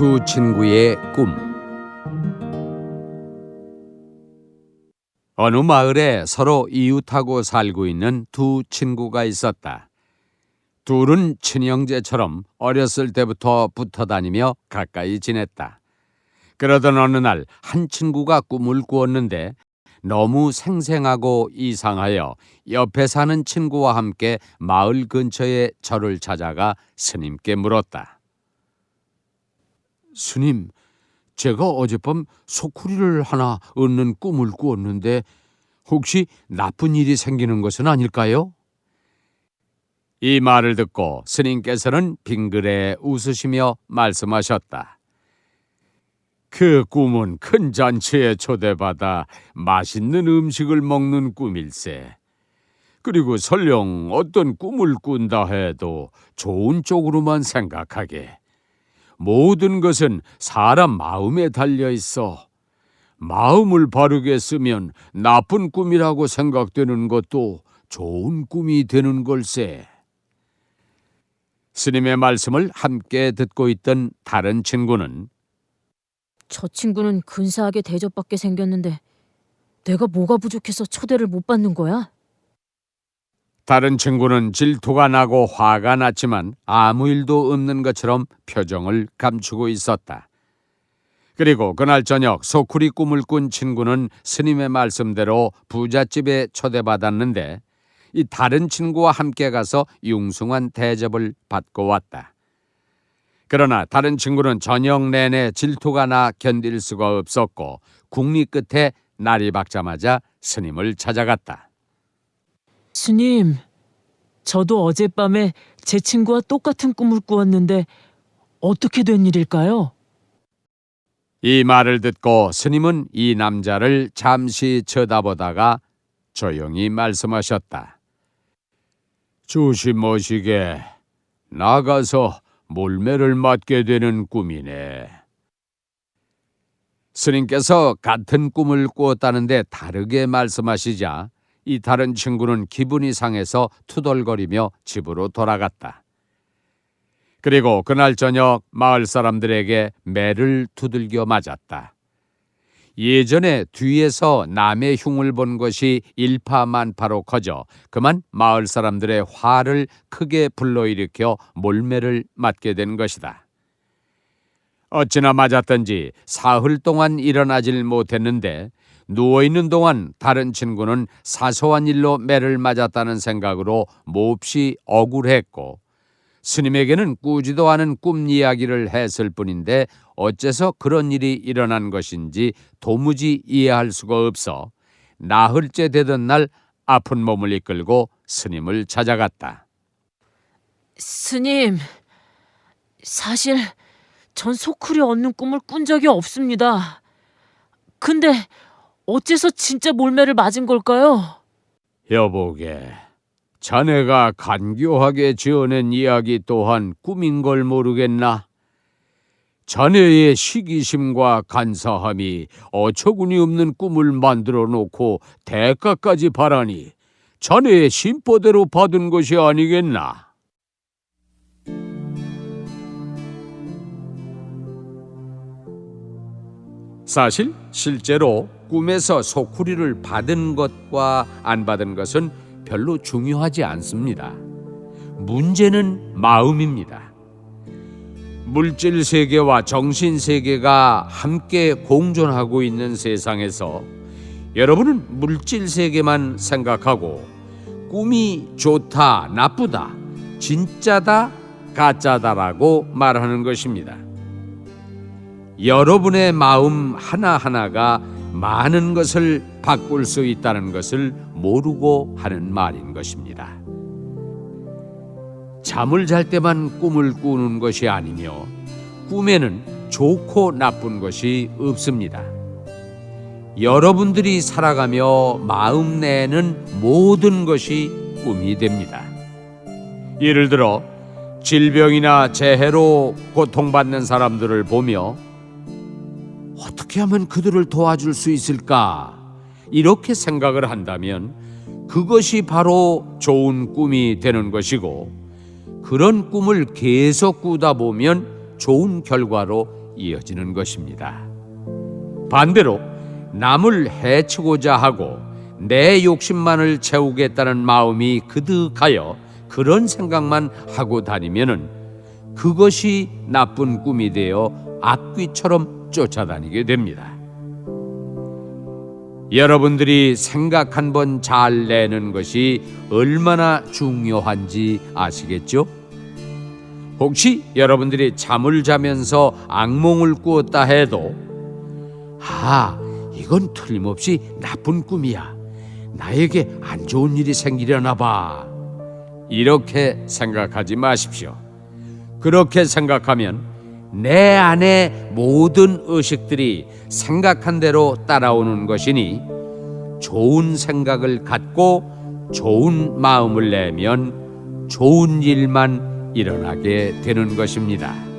두 친구의 꿈 어느 마을에 서로 이웃하고 살고 있는 두 친구가 있었다. 둘은 친형제처럼 어렸을 때부터 붙어 다니며 가까이 지냈다. 그러던 어느 날 한 친구가 꿈을 꾸었는데 너무 생생하고 이상하여 옆에 사는 친구와 함께 마을 근처의 절을 찾아가 스님께 물었다. 스님, 제가 어젯밤 소쿠리를 하나 얻는 꿈을 꾸었는데 혹시 나쁜 일이 생기는 것은 아닐까요? 이 말을 듣고 스님께서는 빙그레 웃으시며 말씀하셨다. 그 꿈은 큰 잔치에 초대받아 맛있는 음식을 먹는 꿈일세. 그리고 설령 어떤 꿈을 꾼다 해도 좋은 쪽으로만 생각하게. 모든 것은 사람 마음에 달려 있어. 마음을 바르게 쓰면 나쁜 꿈이라고 생각되는 것도 좋은 꿈이 되는 걸세. 스님의 말씀을 함께 듣고 있던 다른 친구는 저 친구는 근사하게 대접받게 생겼는데 내가 뭐가 부족해서 초대를 못 받는 거야? 다른 친구는 질투가 나고 화가 났지만 아무 일도 없는 것처럼 표정을 감추고 있었다. 그리고 그날 저녁 소쿠리 꿈을 꾼 친구는 스님의 말씀대로 부잣집에 초대받았는데 이 다른 친구와 함께 가서 융숭한 대접을 받고 왔다. 그러나 다른 친구는 저녁 내내 질투가 나 견딜 수가 없었고 국리 끝에 날이 밝자마자 스님을 찾아갔다. 스님, 저도 어젯밤에 제 친구와 똑같은 꿈을 꾸었는데 어떻게 된 일일까요? 이 말을 듣고 스님은 이 남자를 잠시 쳐다보다가 조용히 말씀하셨다. 조심하시게 나가서 몰매를 맞게 되는 꿈이네. 스님께서 같은 꿈을 꾸었다는데 다르게 말씀하시자 이 다른 친구는 기분이 상해서 투덜거리며 집으로 돌아갔다. 그리고 그날 저녁 마을 사람들에게 매를 두들겨 맞았다. 예전에 뒤에서 남의 흉을 본 것이 일파만파로 커져 그만 마을 사람들의 화를 크게 불러일으켜 몰매를 맞게 된 것이다. 어찌나 맞았던지 사흘 동안 일어나질 못했는데 누워 있는 동안 다른 친구는 사소한 일로 매를 맞았다는 생각으로 몹시 억울했고 스님에게는 꾸지도 않은 꿈 이야기를 했을 뿐인데 어째서 그런 일이 일어난 것인지 도무지 이해할 수가 없어 나흘째 되던 날 아픈 몸을 이끌고 스님을 찾아갔다. 스님, 사실 전 소쿠리 얻는 꿈을 꾼 적이 없습니다. 근데 어째서 진짜 몰매를 맞은 걸까요? 여보게, 자네가 간교하게 지어낸 이야기 또한 꿈인 걸 모르겠나? 자네의 시기심과 간사함이 어처구니 없는 꿈을 만들어 놓고 대가까지 바라니 자네의 심보대로 받은 것이 아니겠나? 사실 실제로 꿈에서 소쿠리를 받은 것과 안 받은 것은 별로 중요하지 않습니다. 문제는 마음입니다. 물질 세계와 정신 세계가 함께 공존하고 있는 세상에서 여러분은 물질 세계만 생각하고 꿈이 좋다, 나쁘다, 진짜다, 가짜다라고 말하는 것입니다. 여러분의 마음 하나하나가 많은 것을 바꿀 수 있다는 것을 모르고 하는 말인 것입니다. 잠을 잘 때만 꿈을 꾸는 것이 아니며 꿈에는 좋고 나쁜 것이 없습니다. 여러분들이 살아가며 마음 내는 모든 것이 꿈이 됩니다. 예를 들어 질병이나 재해로 고통받는 사람들을 보며 어떻게 하면 그들을 도와줄 수 있을까? 이렇게 생각을 한다면 그것이 바로 좋은 꿈이 되는 것이고 그런 꿈을 계속 꾸다 보면 좋은 결과로 이어지는 것입니다. 반대로 남을 해치고자 하고 내 욕심만을 채우겠다는 마음이 그득하여 그런 생각만 하고 다니면은 그것이 나쁜 꿈이 되어 악귀처럼 쫓아다니게 됩니다. 여러분들이 생각 한 번 잘 내는 것이 얼마나 중요한지 아시겠죠? 혹시 여러분들이 잠을 자면서 악몽을 꾸었다 해도 아, 이건 틀림없이 나쁜 꿈이야. 나에게 안 좋은 일이 생기려나 봐. 이렇게 생각하지 마십시오. 그렇게 생각하면 내 안의 모든 의식들이 생각한 대로 따라오는 것이니 좋은 생각을 갖고 좋은 마음을 내면 좋은 일만 일어나게 되는 것입니다.